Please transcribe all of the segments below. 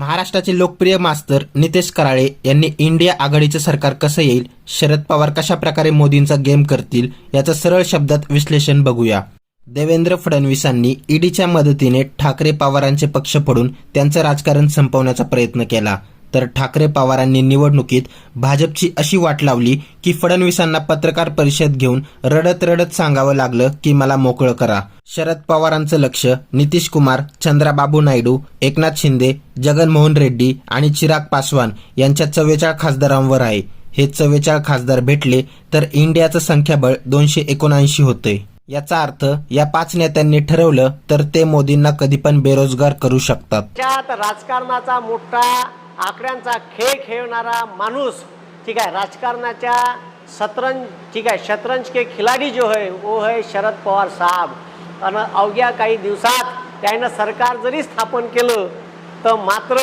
महाराष्ट्राचे लोकप्रिय मास्तर नितेश कराळे यांनी इंडिया आघाडीचं सरकार कसं येईल शरद पवार कशा प्रकारे मोदींचा गेम करतील याचं सरळ शब्दात विश्लेषण बघूया. देवेंद्र फडणवीसांनी ईडीच्या मदतीने ठाकरे पवारांचे पक्ष फोडून त्यांचं राजकारण संपवण्याचा प्रयत्न केला. तर ठाकरे पवारांनी निवडणुकीत भाजपची अशी वाट लावली की फडणवीसांना पत्रकार परिषद घेऊन रडत रडत सांगावं लागलं की मला मोकळं करा. शरद पवारांचं लक्ष नितीश कुमार चंद्राबाबू नायडू एकनाथ शिंदे जगनमोहन रेड्डी आणि चिराग पासवान यांच्या चव्वेचाळ खासदारांवर आहे. हे चव्वेचाळ खासदार भेटले तर इंडियाचं संख्याबळ दोनशे एकोणऐंशी होते याचा अर्थ या पाच नेत्यांनी ठरवलं तर ते मोदींना कधी पण बेरोजगार करू शकतात. राजकारणाचा मोठा आकड्यांचा खेळ खेळणारा माणूस ठीक आहे राजकारणाच्या शतरंज ठीक आहे शतरंज के खिलाडी जो है वो है शरद पवार साहेब. आणि अवघ्या काही दिवसात त्यानं सरकार जरी स्थापन केलं तर मात्र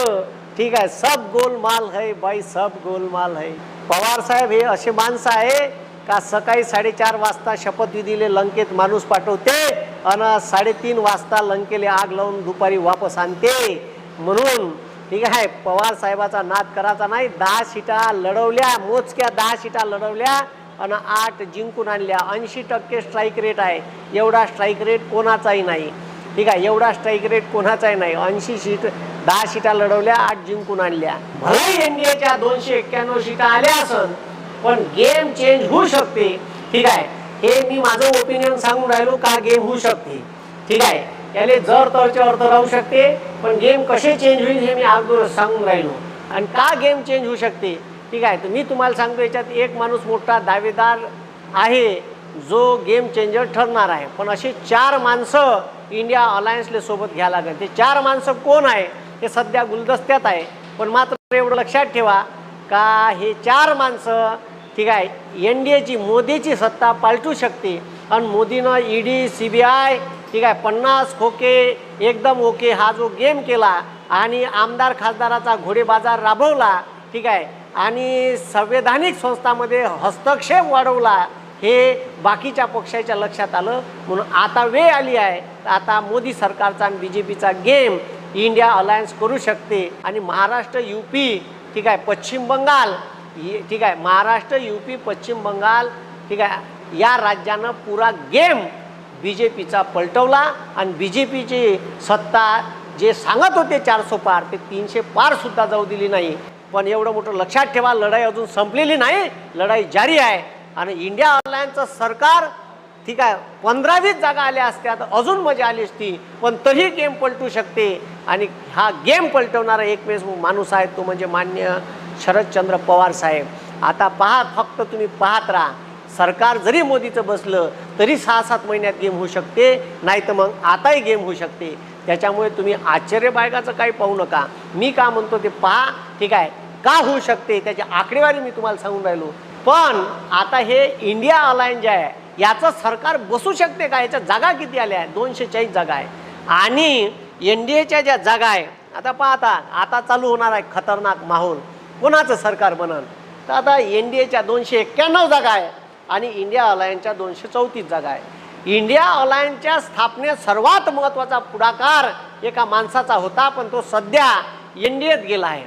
ठीक आहे सब गोलमाल है बाई सब गोलमाल है. पवार साहेब हे असे माणसं आहे का सकाळी साडेचार वाजता शपथविधीले लंकेत माणूस पाठवते आणि साडेतीन वाजता लंकेले आग लावून दुपारी वापस आणते. म्हणून ठीक आहे पवार साहेबाचा नाद करायचा नाही. दहा सीटा लढवल्या मोजक्या दहा सीटा लढवल्या आणि आठ जिंकून आणल्या. ऐंशी टक्के स्ट्राईक रेट आहे. एवढा स्ट्राईक रेट कोणाचाही नाही. ठीक आहे एवढा स्ट्राईक रेट कोणाचाही नाही. ऐंशी सीट दहा सीटा लढवल्या आठ जिंकून आणल्या. भले एनडीएच्या दोनशे एक्क्याण्णव सीटा आल्या असन पण गेम चेंज होऊ शकते. ठीक आहे हे मी माझं ओपिनियन सांगून राहिलो का गेम होऊ शकते? ठीक आहे याले जर तरचे अर्थ राहू शकते पण गेम कसे चेंज होईल हे मी अगोदर सांगून राहिलो. आणि का गेम चेंज होऊ शकते? ठीक आहे तर मी तुम्हाला सांगतो याच्यात एक माणूस मोठा दावेदार आहे जो गेम चेंजर ठरणार आहे. पण असे चार माणसं इंडिया अलायन्सले सोबत घ्या लागेल. ते चार माणसं कोण आहे? हे सध्या गुलदस्त्यात आहे. पण मात्र एवढं लक्षात ठेवा का हे चार माणसं ठीक आहे एन डी एची मोदीची सत्ता पालटू शकते. आणि मोदीनं E D C B I ठीक आहे पन्नास खोके एकदम ओके हा जो गेम केला आणि आमदार खासदाराचा घोडेबाजार राबवला ठीक आहे आणि संवैधानिक संस्थामध्ये हस्तक्षेप वाढवला हे बाकीच्या पक्षाच्या लक्षात आलं. म्हणून आता वेळ आली आहे तर आता मोदी सरकारचा आणि बी जे पीचा गेम इंडिया अलायन्स करू शकते. आणि महाराष्ट्र यू पी ठीक आहे पश्चिम बंगाल ठीक आहे महाराष्ट्र यू पी पश्चिम बंगाल ठीक आहे या राज्यानं पुरा गेम बी जे पीचा पलटवला आणि बी जे पीची सत्ता जे सांगत होते चारशे पार ते तीनशे पारसुद्धा जाऊ दिली नाही. पण एवढं मोठं लक्षात ठेवा लढाई अजून संपलेली नाही. लढाई जारी आहे. आणि इंडिया अलायन्सचं सरकार ठीक आहे पंधरावीस जागा आल्या असत्या तर अजून मजा आली असती. पण तरी गेम पलटू शकते. आणि हा गेम पलटवणारा एकमेव माणूस आहे तो म्हणजे मान्य शरदचंद्र पवार साहेब. आता पहा फक्त तुम्ही पाहत राहा. सरकार जरी मोदीचं बसलं तरी सहा सात महिन्यात गेम होऊ शकते नाही तर मग आताही गेम होऊ शकते. त्याच्यामुळे तुम्ही आश्चर्य बायकाचं काही पाहू नका. मी का म्हणतो ते पहा ठीक आहे. का होऊ शकते? त्याची आकडेवारी मी तुम्हाला सांगून राहिलो. पण आता हे इंडिया अलायन्स जे आहे याचं सरकार बसू शकते का? याच्या जागा किती आल्या? आहेत दोनशे चाळीस जागा आहे. आणि एन डी एच्या ज्या जागा आहे आता पाहता आता चालू होणार आहे खतरनाक माहोल. कोणाचं सरकार बनल तर आता एन डी एच्या दोनशे एक्क्याण्णव जागा आहे. आणि इंडिया अलायन्सच्या दोनशे चौतीस जागा आहे. इंडिया अलायन्सच्या स्थापनेत सर्वात महत्त्वाचा पुढाकार एका माणसाचा होता पण तो सध्या एन डी एत गेला आहे.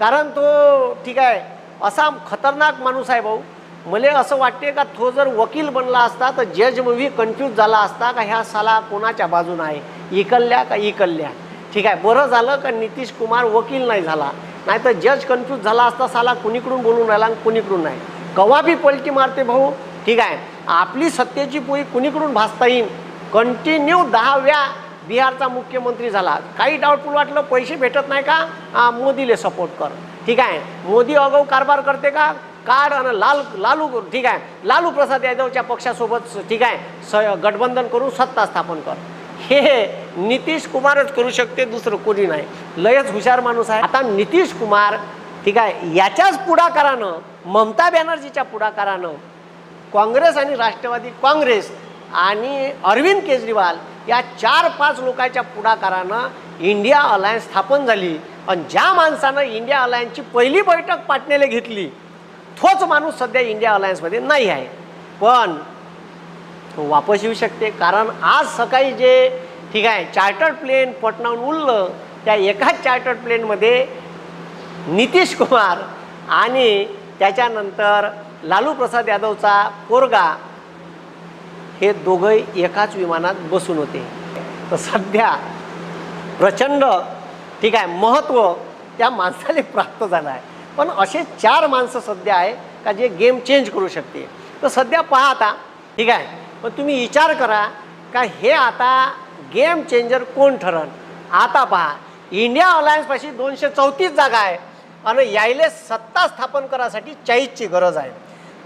कारण तो ठीक आहे असा खतरनाक माणूस आहे भाऊ. मला असं वाटते का तो जर वकील बनला असता तर जज मूवी कन्फ्यूज झाला असता का ह्या साला कोणाच्या बाजून आहे? इकल्ल्या का इकल्ल्या? ठीक आहे बरं झालं का नितीश कुमार वकील नाही झाला? नाही तर जज कन्फ्यूज झाला असता साला कुणीकडून बोलून राहिला आणि कुणीकडून नाही? कवा बी पलटी मारते भाऊ. ठीक आहे. आपली सत्तेची पोळी कुणीकडून भासता येईल कंटिन्यू दहाव्या बिहारचा मुख्यमंत्री झाला. काही डाऊटफुल वाटलं पैसे भेटत नाही का? मोदीले सपोर्ट कर. ठीक आहे. मोदी अगाऊ कारभार करते का? काढ आणि लाल लालू ठीक आहे. लालू प्रसाद यादवच्या पक्षासोबत ठीक आहे. स गठबंधन करून सत्ता स्थापन कर. हे नितीश कुमारच करू शकते दुसरं कोणी नाही. लयच हुशार माणूस आहे. आता नितीश कुमार ठीक आहे? याच्याच पुढाकारानं ममता बॅनर्जीच्या पुढाकारानं काँग्रेस आणि राष्ट्रवादी काँग्रेस आणि अरविंद केजरीवाल या चार पाच लोकांच्या पुढाकारानं इंडिया अलायन्स स्थापन झाली. आणि ज्या माणसानं इंडिया अलायन्सची पहिली बैठक पाटणेले घेतली तोच माणूस सध्या इंडिया अलायन्समध्ये नाही आहे. पण तो वापस येऊ शकते कारण आज सकाळी जे ठीक आहे चार्टर्ड प्लेन पटणाहून उरलं त्या एकाच चार्टर्ड प्लेनमध्ये नितीश कुमार आणि त्याच्यानंतर लालू प्रसाद यादवचा पोरगा हे दोघंही एकाच विमानात बसून होते. तर सध्या प्रचंड ठीक आहे महत्त्व त्या माणसाला प्राप्त झालं आहे. पण असे चार माणसं सध्या आहे का जे गेम चेंज करू शकते. तर सध्या पहा आता ठीक आहे पण तुम्ही विचार करा का हे आता गेम चेंजर कोण ठरण आता पहा इंडिया अलायन्सपाशी दोनशे चौतीस जागा आहे. आणि यायले सत्ता स्थापन करासाठी चाळीसची गरज आहे.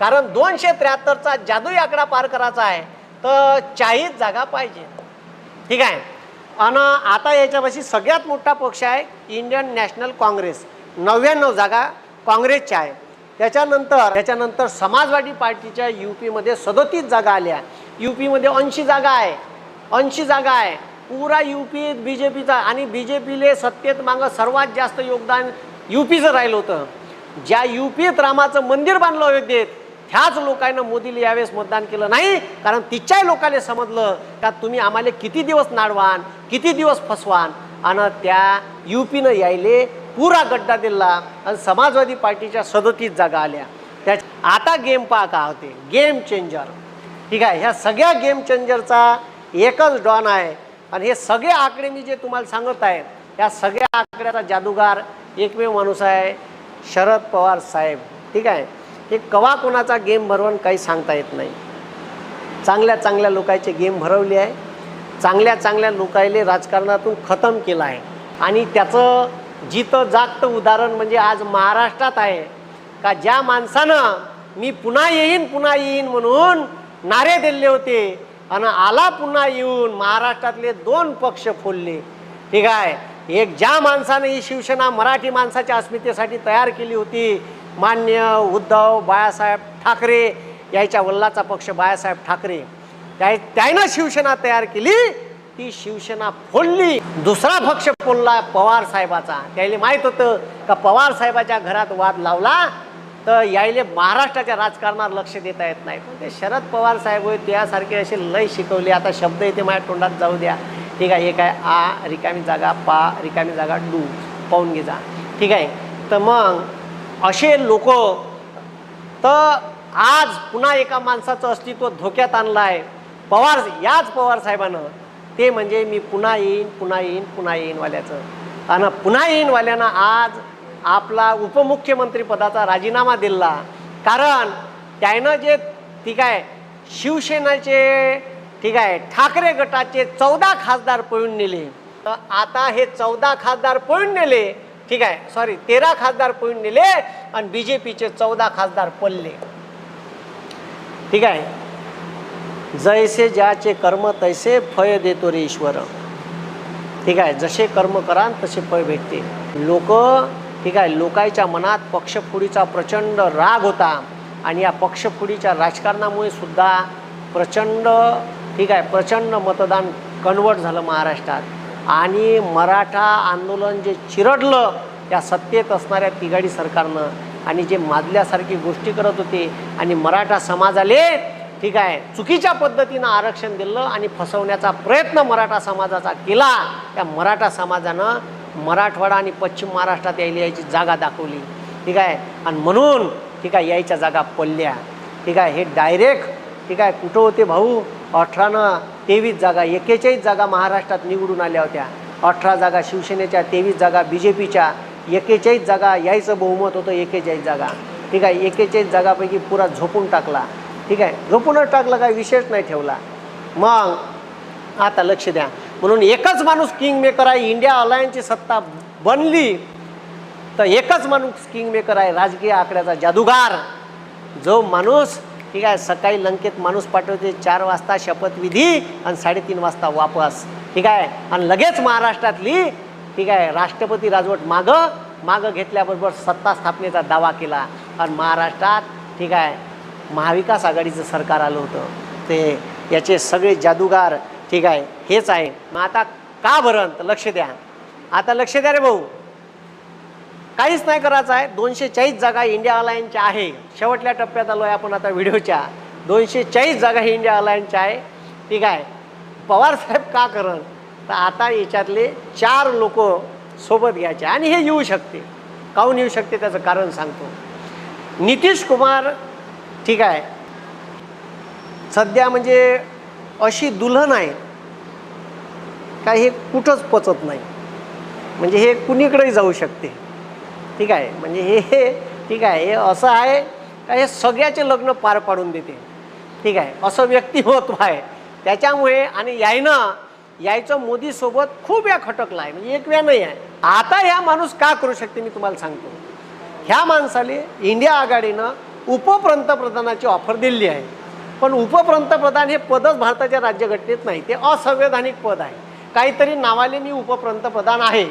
कारण दोनशे त्र्याहत्तरचा जादुई आकडा पार करायचा आहे तर चाळीस जागा पाहिजे. ठीक आहे? आणि आता याच्यापाशी सगळ्यात मोठा पक्ष आहे इंडियन नॅशनल काँग्रेस. नव्याण्णव जागा काँग्रेसच्या आहे. त्याच्यानंतर त्याच्यानंतर समाजवादी पार्टीच्या यू पीमध्ये सदोतीस जागा आल्या. यू पीमध्ये ऐंशी जागा आहे. ऐंशी जागा आहे. पुरा यू पी बी जे पीचा आणि बी जे पीले सत्तेत मागं सर्वात जास्त योगदान यू पीचं राहिलं होतं ज्या यूपीत रामाचं मंदिर बांधलं अयोध्येत ह्याच लोकांना मोदीला यावेळेस मतदान केलं नाही कारण तिच्याही लोकांना समजलं का तुम्ही आम्हाला किती दिवस नाडवान किती दिवस फसवान आणि त्या युपीनं यायले पुरा गड्डा दिला आणि समाजवादी पार्टीच्या सदतीस जागा आल्या. त्या आता गेम पा का होते गेम चेंजर. ठीक आहे ह्या सगळ्या गेम चेंजरचा एकच डॉन आहे आणि हे सगळे आकडे मी जे तुम्हाला सांगत आहे या सगळ्या आकड्याचा जादूगार एकमेव माणूस आहे शरद पवार साहेब. ठीक आहे? हे कवा कोणाचा गेम भरवून काही सांगता येत नाही. चांगल्या चांगल्या लोकांचे गेम भरवले आहे. चांगल्या चांगल्या लोकायले राजकारणातून खतम केलं आहे. आणि त्याचं जितं जागतं उदाहरण म्हणजे आज महाराष्ट्रात आहे का ज्या माणसानं मी पुन्हा येईन पुन्हा येईन म्हणून नारे दिले होते आणि आला पुन्हा येऊन महाराष्ट्रातले दोन पक्ष फोडले. ठीक आहे? एक ज्या माणसानं ही शिवसेना मराठी माणसाच्या अस्मितेसाठी तयार केली होती मान्य उद्धव बाळासाहेब ठाकरे याच्या वल्लाचा पक्ष बाळासाहेब ठाकरे त्या त्यानं शिवसेना तयार केली ती शिवसेना फोडली. दुसरा पक्ष फोडला पवार साहेबाचा. त्याला माहीत होतं का पवार साहेबाच्या घरात वाद लावला तर यायले महाराष्ट्राच्या राजकारणावर लक्ष देता येत नाही. पण ते शरद पवार साहेब होते त्यासारखे असे लय शिकवले. आता शब्द येते माझ्या तोंडात जाऊ द्या. ठीक आहे एक आहे आ रिकामी जागा पा रिकामी जागा डू पाहून घे जा. ठीक आहे? तर मग असे लोक तर आज पुन्हा एका माणसाचं अस्तित्व धोक्यात आणलं आहे पवार याच पवार साहेबानं ते म्हणजे मी पुन्हा येईन पुन्हा येईन पुन्हा येईन वाल्याचं आणि पुन्हा येईन वाल्यानं आज आपला उपमुख्यमंत्री पदाचा राजीनामा दिला. कारण त्यानं जे ठीक आहे शिवसेनेचे ठीक आहे. ठाकरे गटाचे चौदा खासदार पळून नेले. तर आता हे चौदा खासदार पळून नेले. ठीक आहे. सॉरी तेरा खासदार पळून नेले आणि बी जे पीचे चौदा खासदार पडले. ठीक आहे. जैसे ज्याचे कर्म तैसे फळ देतो रे ईश्वर. ठीक आहे. जसे कर्म कराल तसे फळ भेटते. लोक ठीक आहे लोकांच्या मनात पक्षफोडीचा प्रचंड राग होता. आणि या पक्षफोडीच्या राजकारणामुळे सुद्धा प्रचंड ठीक आहे प्रचंड मतदान कन्वर्ट झालं महाराष्ट्रात. आणि मराठा आंदोलन जे चिरडलं त्या सत्तेत असणाऱ्या तिघाडी सरकारनं आणि जे माजल्यासारखी गोष्टी करत होते आणि मराठा समाजाले ठीक आहे चुकीच्या पद्धतीनं आरक्षण दिलं आणि फसवण्याचा प्रयत्न मराठा समाजाचा केला त्या मराठा समाजानं मराठवाडा आणि पश्चिम महाराष्ट्रात यायला यायची जागा दाखवली. ठीक आहे आणि म्हणून ठीक आहे यायच्या जागा पडल्या. ठीक आहे हे डायरेक्ट ठीक आहे? कुठं होते भाऊ? अठरानं तेवीस जागा एकेचाळीस जागा महाराष्ट्रात निवडून आल्या होत्या. अठरा जागा शिवसेनेच्या तेवीस जागा बी जे पीच्या एकेचाळीस जागा यायचं बहुमत होतं एकेचाळीस जागा. ठीक आहे? एकेचाळीस जागापैकी पुरा झोपून टाकला. ठीक आहे? झोपूनच टाकला काय विशेष नाही ठेवला. मग आता लक्ष द्या. म्हणून एकच माणूस किंग मेकर आहे इंडिया अलायन्सची सत्ता बनली तर एकच माणूस किंग मेकर आहे राजकीय आकड्याचा जादूगार. जो माणूस ठीक आहे सकाळी लंकेत माणूस पाठवते चार वाजता शपथविधी आणि साडेतीन वाजता वापस. ठीक आहे? आणि लगेच महाराष्ट्रातली ठीक आहे राष्ट्रपती राजवट मागं मागं घेतल्याबरोबर सत्ता स्थापनेचा दावा केला. आणि महाराष्ट्रात ठीक आहे महाविकास आघाडीचं सरकार आलं होतं. ते याचे सगळे जादूगार ठीक आहे हेच आहे. मग आता का भरण तर लक्ष द्या. आता लक्ष द्या रे भाऊ. काहीच नाही करायचं आहे. दोनशे चाळीस जागा इंडिया अलायन्सच्या आहे. शेवटल्या टप्प्यात आलो आहे आपण आता व्हिडिओच्या. दोनशे चाळीस जागा ही इंडिया अलायन्सच्या आहे. ठीक आहे. पवार साहेब का करण तर आता याच्यातले चार लोक सोबत घ्यायचे आणि हे येऊ शकते. काहून येऊ शकते त्याचं कारण सांगतो. नितीश कुमार ठीक आहे. सध्या म्हणजे अशी दुल्हन आहे. का हे कुठंच पचत नाही. म्हणजे हे कुणीकडेही जाऊ शकते. ठीक आहे. म्हणजे हे हे ठीक आहे. हे असं आहे का हे सगळ्याचे लग्न पार पाडून देते. ठीक आहे. असं व्यक्तिमत्व आहे. त्याच्यामुळे आणि यायनं यायचं मोदीसोबत खूप या खटकला आहे. म्हणजे एक वेळ नाही आहे. आता ह्या माणूस का करू शकते मी तुम्हाला सांगतो. ह्या माणसाले इंडिया आघाडीनं उपपंतप्रधानाची ऑफर दिली आहे. पण उपपंतप्रधान हे पदच भारताच्या राज्यघटनेत नाही. ते असंवैधानिक पद आहे. काहीतरी नावाले मी उपपंतप्रधान आहे.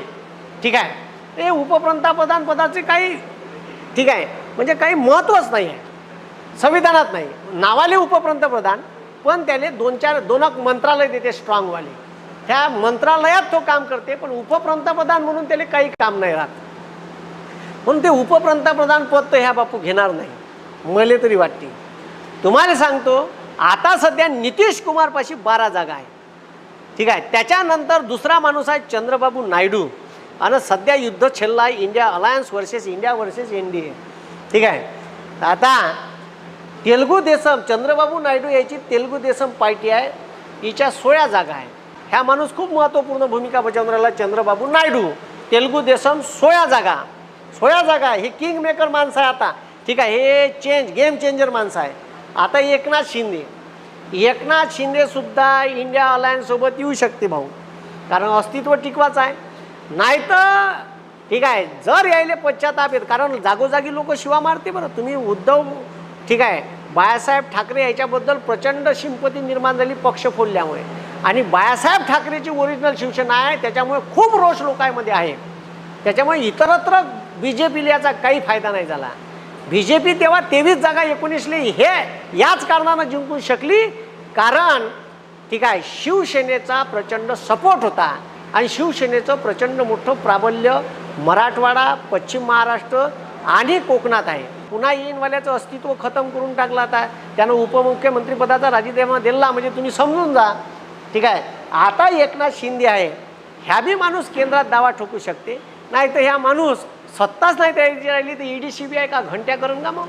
ठीक आहे. हे उपपंतप्रधान पदाचे काही ठीक आहे. म्हणजे काही महत्त्वच नाही आहे. संविधानात नाही. नावाले उपपंतप्रधान पण त्याने दोन चार दोन मंत्रालय देते स्ट्रॉंगवाले त्या मंत्रालयात तो काम करते पण उपपंतप्रधान म्हणून त्याला काही काम नाही राहत. म्हणून ते उपपंतप्रधान पद तर ह्या बापू घेणार नाही. मला तरी वाटते. तुम्हाला सांगतो आता सध्या नितीश कुमारपाशी बारा जागा आहे. ठीक आहे. त्याच्यानंतर दुसरा माणूस आहे चंद्रबाबू नायडू. आणि सध्या युद्ध छल्ला आहे India alliance versus India versus N D A ठीक आहे? आता तेलगू देसम चंद्रबाबू नायडू याची तेलगू देसम पार्टी आहे. हिच्या सोळा जागा आहे ह्या माणूस खूप महत्त्वपूर्ण भूमिका बजावून राहिला चंद्रबाबू नायडू. तेलगू देसम सोळा जागा. सोळा जागा. हे किंग मेकर माणसं आहे आता. ठीक आहे? हे चेंज गेम चेंजर माणसं आहे. आता एकनाथ शिंदे. एकनाथ शिंदेसुद्धा इंडिया अलायन्ससोबत येऊ शकते भाऊ. कारण अस्तित्व टिकवाच आहे. नाही तर ठीक आहे जर यायले पश्चाताप येत कारण जागोजागी लोक शिवा मारते बरं. तुम्ही उद्धव ठीक आहे बाळासाहेब ठाकरे याच्याबद्दल प्रचंड शिंपती निर्माण झाली पक्ष फोडल्यामुळे. आणि बाळासाहेब ठाकरेची ओरिजिनल शिवसेना आहे त्याच्यामुळे खूप रोष लोकांमध्ये आहे. त्याच्यामुळे इतरत्र बी जे पीला याचा काही फायदा नाही झाला. बी जे पी तेव्हा तेवीस जागा एकोणीसली हे याच कारणानं जिंकू शकली. कारण ठीक आहे शिवसेनेचा प्रचंड सपोर्ट होता. आणि शिवसेनेचं प्रचंड मोठं प्राबल्य मराठवाडा पश्चिम महाराष्ट्र आणि कोकणात आहे. पुन्हा येईनवाल्याचं अस्तित्व खतम करून टाकलं आता. त्यानं उपमुख्यमंत्रीपदाचा राजीनामा दिला म्हणजे तुम्ही समजून जा. ठीक आहे? आता एकनाथ शिंदे आहे. ह्या बी माणूस केंद्रात दावा ठोकू शकते. नाही तर ह्या माणूस सत्ताच नाही तयारी राहिली तर ईडी सी बी आय का घंट्या करून का मग?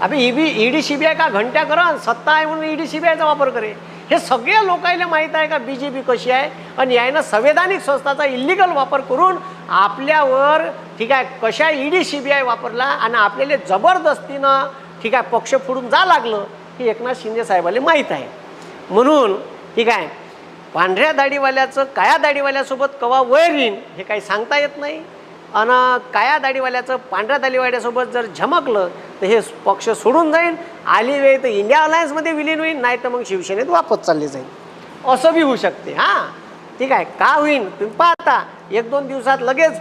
अबे ईबी ईडी सी बी आय का घंट्या करण सत्ता आहे म्हणून ईडी सी बी आयचा वापर करे. हे सगळ्या लोकांना माहीत आहे का बी जे पी कशी आहे? आणि यानं संवैधानिक संस्थाचा इलिगल वापर करून आपल्यावर ठीक आहे कशा ईडी सी बी आय वापरला आणि आपल्याला जबरदस्तीनं ठीक आहे पक्ष फोडून जा लागलं हे एकनाथ शिंदे साहेबाला माहीत आहे. म्हणून ठीक आहे पांढऱ्या दाढीवाल्याचं काया दाढीवाल्यासोबत कवा वैर येईन हे काही सांगता येत नाही. आणि काया दाढीवाल्याचं पांढऱ्या दाढीवाल्यासोबत जर झमकलं तर हे पक्ष सोडून जाईल आली वेळ तर इंडिया अलायन्समध्ये विलीन होईल नाही तर मग शिवसेनेत वापस चालले जाईल असं बी होऊ शकते हां. ठीक आहे का होईन? तुम्ही पाहता. एक दोन दिवसात लगेच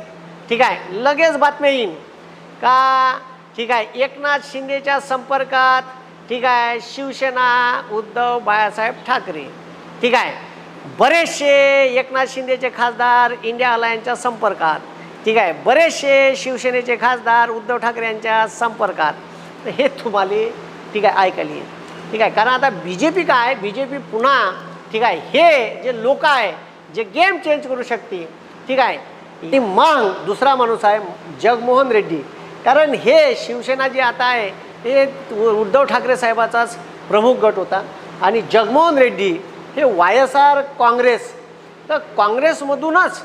ठीक आहे लगेच बातम्या येईन. का? ठीक आहे एकनाथ शिंदेच्या संपर्कात ठीक आहे शिवसेना उद्धव बाळासाहेब ठाकरे. ठीक आहे बरेचसे एकनाथ शिंदेचे खासदार इंडिया अलायन्सच्या संपर्कात. ठीक आहे बरेचसे शिवसेनेचे खासदार उद्धव ठाकरे यांच्या संपर्कात. तर हे तुम्हाला ठीक आहे ऐकायला येईल. ठीक आहे कारण आता बी जे पी काय बी जे पी पुन्हा ठीक आहे हे जे लोक आहे जे गेम चेंज करू शकते ठीक आहे ही मग दुसरा माणूस आहे जगमोहन रेड्डी. कारण हे शिवसेना जे आता आहे ते उद्धव ठाकरे साहेबाचाच प्रमुख गट होता. आणि जगमोहन रेड्डी हे वाय एस आर काँग्रेस. तर काँग्रेसमधूनच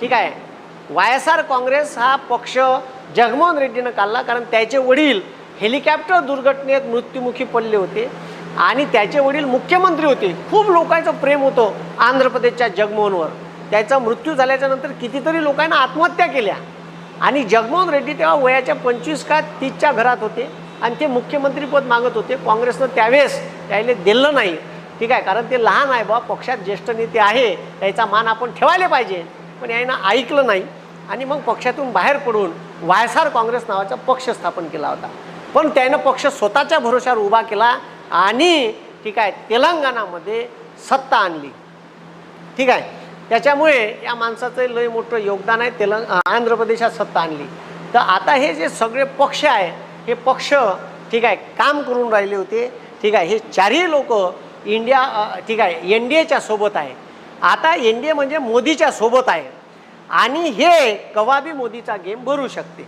ठीक आहे वाय एस आर काँग्रेस हा पक्ष जगमोहन रेड्डीनं काढला कारण त्याचे वडील हेलिकॉप्टर दुर्घटनेत मृत्युमुखी पडले होते आणि त्याचे वडील मुख्यमंत्री होते. खूप लोकांचं प्रेम होतं आंध्र प्रदेशच्या जगमोहनवर. त्याचा मृत्यू झाल्याच्यानंतर कितीतरी लोकांना आत्महत्या केल्या. आणि जगमोहन रेड्डी तेव्हा वयाच्या पंचवीस का तीसच्या घरात होते आणि ते मुख्यमंत्रीपद मागत होते. काँग्रेसनं त्यावेळेस त्याला दिलं नाही. ठीक आहे कारण ते लहान आहे बा पक्षात ज्येष्ठ नेते आहे त्याचा मान आपण ठेवायला पाहिजे. पण यानं ऐकलं नाही. आणि मग पक्षातून बाहेर पडून वायसार काँग्रेस नावाचा पक्ष स्थापन केला होता. पण त्यानं पक्ष स्वतःच्या भरोश्यावर उभा केला आणि ठीक आहे तेलंगणामध्ये सत्ता आणली. ठीक आहे त्याच्यामुळे या माणसाचं लय मोठं योगदान आहे तेलंग आंध्र प्रदेशात सत्ता आणली. तर आता हे जे सगळे पक्ष आहे हे पक्ष ठीक आहे काम करून राहिले होते. ठीक आहे हे चारही लोक इंडिया ठीक आहे एन डी एच्या सोबत आहे. आता एन डी ए म्हणजे मोदीच्या सोबत आहे. आणि हे कवाबी मोदीचा गेम भरू शकते.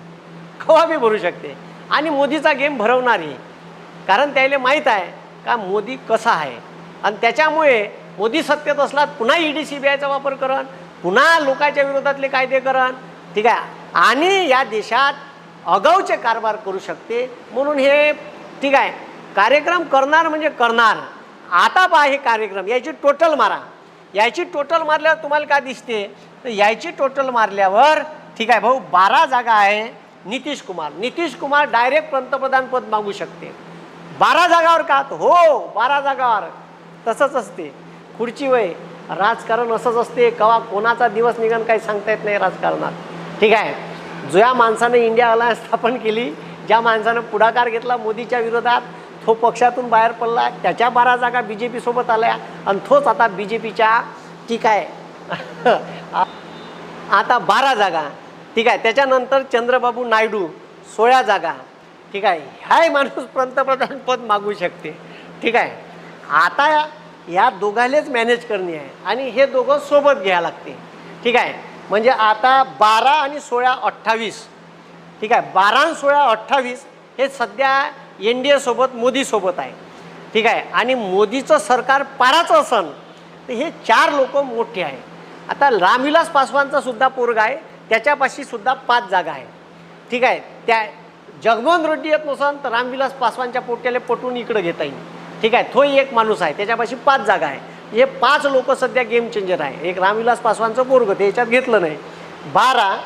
कवाबी भरू शकते. आणि मोदीचा गेम भरवणारी. कारण त्याला माहीत आहे का मोदी कसा आहे. आणि त्याच्यामुळे मोदी सत्तेत असला पुन्हा ई ईडी सी बी आयचा वापर करण पुन्हा लोकांच्या विरोधातले कायदे करण ठीक आहे. आणि या देशात अगाऊचे कारभार करू शकते म्हणून हे ठीक आहे. कार्यक्रम करणार म्हणजे करणार. आता पहा हे कार्यक्रम याची टोटल मारा. याची टोटल मारल्यावर तुम्हाला काय दिसते? तर याची टोटल मारल्यावर ठीक आहे भाऊ बारा जागा आहे. नितीश कुमार. नितीश कुमार डायरेक्ट पंतप्रधान पद मागू शकते. बारा जागावर का? हो बारा जागावर. तसंच असते. पुढची वय. राजकारण असंच असते. कवा कोणाचा दिवस निघण काही सांगता येत नाही राजकारणात. ठीक आहे. ज्या माणसानं इंडिया अलायन्स स्थापन केली ज्या माणसानं पुढाकार घेतला मोदीच्या विरोधात तो पक्षातून बाहेर पडला त्याच्या बारा जागा बी जे पीसोबत आल्या आणि तोच आता बी जे पीच्या ठीक आहे. आता बारा जागा. ठीक आहे त्याच्यानंतर चंद्रबाबू नायडू सोळा जागा. ठीक आहे ह्याही माणूस पंतप्रधान पद मागू शकते. ठीक आहे आता या दोघालेच मॅनेज करणे आहे. आणि हे दोघं सोबत घ्यायला लागते. ठीक आहे म्हणजे आता बारा आणि सोळा अठ्ठावीस. ठीक आहे बारा आणि सोळा अठ्ठावीस हे सध्या एन डी एसोबत मोदीसोबत आहे ठीक आहे. आणि मोदीचं सरकार पाराचं असन तर हे चार लोक मोठे आहे. आता रामविलास पासवानचा सुद्धा पोरगा आहे. त्याच्यापाशी सुद्धा पाच जागा आहे ठीक आहे? त्या जगमोहन रेड्डी येत नसन तर रामविलास पासवानच्या पोट्याला पटवून इकडं घेता येईल. ठीक आहे? तोही एक माणूस आहे. त्याच्यापाशी पाच जागा आहे हे पाच लोक सध्या गेम चेंजर आहे. एक रामविलास पासवानचं पोरगं ते याच्यात घेतलं नाही. बारा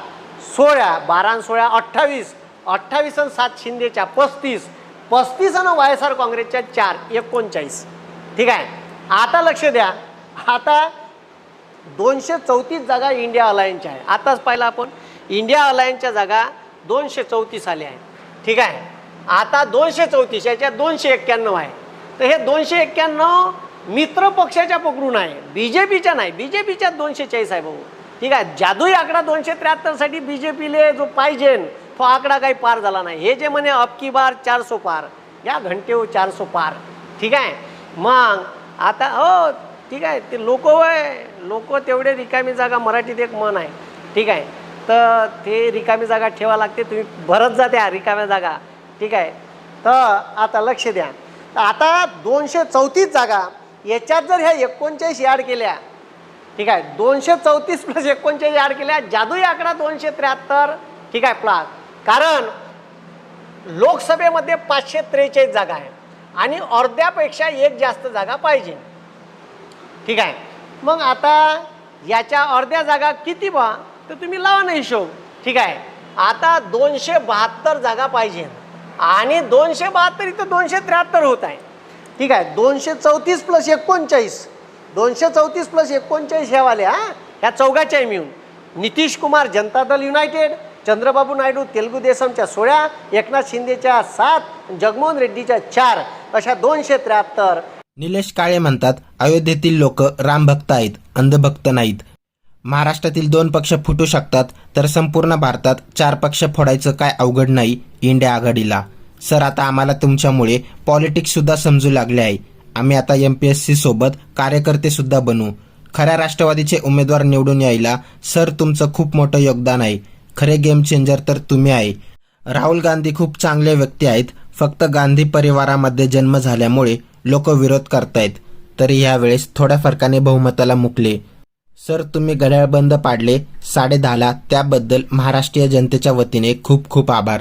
सोळा बारा आणि सोळा अठ्ठावीस. अठ्ठावीस आणि सात शिंदेच्या पस्तीस. पस्तीस आणि वाय एस आर काँग्रेसच्या चार एकोणचाळीस. ठीक आहे? आता लक्ष द्या. आता दोनशे चौतीस जागा इंडिया अलायन्सच्या आहे आताच पाहिलं आपण. इंडिया अलायन्सच्या जागा दोनशे चौतीस आल्या आहेत. ठीक आहे? आता दोनशे चौतीस याच्यात दोनशे एक्क्याण्णव आहे तर हे दोनशे एक्क्याण्णव मित्र पक्षाच्या पकडून आहे. बी जे पीच्या नाही. बी जे पीच्या दोनशे चाळीस आहे भाऊ. ठीक आहे? जादुई आकडा दोनशे त्र्याहत्तरसाठी बी जे पीले जो पाहिजे तो आकडा काही पार झाला नाही. हे जे म्हणे अबकी बार चारसो पार. या घंटे हो चारसो पार. ठीक आहे? मग आता हो ठीक आहे? ते लोक वय लोक तेवढे रिकामी जागा मराठीत एक मन आहे. ठीक आहे? तर ते रिकामी जागा ठेवा लागते तुम्ही भरत जा त्या रिकाम्या जागा. ठीक आहे? तर आता लक्ष द्या. आता दोनशे चौतीस जागा याच्यात जर ह्या एकोणचाळीस याड केल्या ठीक आहे? दोनशे चौतीस प्लस एकोणचाळीस याड केल्या जादुई आकडा दोनशे त्र्याहत्तर ठीक आहे? प्लस. कारण लोकसभेमध्ये पाचशे त्रेचाळीस जागा आहे आणि अर्ध्यापेक्षा एक जास्त जागा पाहिजे. ठीक आहे. मग आता याच्या अर्ध्या जागा किती बा तर तुम्ही लावा ना हिशोब. ठीक आहे. आता दोनशे बहात्तर जागा पाहिजे. आणि दोनशे बहात्तर इथं दोनशे त्र्याहत्तर होत आहे. ठीक आहे. दोनशे चौतीस प्लस एकोणचाळीस. दोनशे चौतीस प्लस एकोणचाळीस ह्या वाल्या हा? ह्या चौघाच्या मिळून. नितीश कुमार जनता दल युनायटेड चंद्रबाबू नायडू तेलुगू देसमच्या सोळा एकनाथ शिंदेच्या सात जगमोहन रेड्डीच्या चार. अशा दोनशे त्र्याहत्तर निलेश काळे म्हणतात अयोध्येतील लोक रामभक्त आहेत अंधभक्त नाहीत. महाराष्ट्रातील दोन पक्ष फुटू शकतात तर संपूर्ण भारतात चार पक्ष फोडायचं काय अवघड नाही इंडिया आघाडीला. सर आता आम्हाला तुमच्यामुळे पॉलिटिक्ससुद्धा समजू लागले आहे. आम्ही आता एम पी एस सी सोबत बनू. खऱ्या राष्ट्रवादीचे उमेदवार निवडून यायला सर तुमचं खूप मोठं योगदान आहे. खरे गेम चेंजर तर तुम्ही आहे. राहुल गांधी खूप चांगले व्यक्ती आहेत फक्त गांधी परिवारामध्ये जन्म झाल्यामुळे लोक विरोध करतायत तरी ह्यावेळेस थोड्या फरकाने बहुमताला मुकले. सर तुम्ही घड्याळ बंद पाडले साडे दहाला त्याबद्दल महाराष्ट्रीय जनतेच्या वतीने खूप खूप आभार.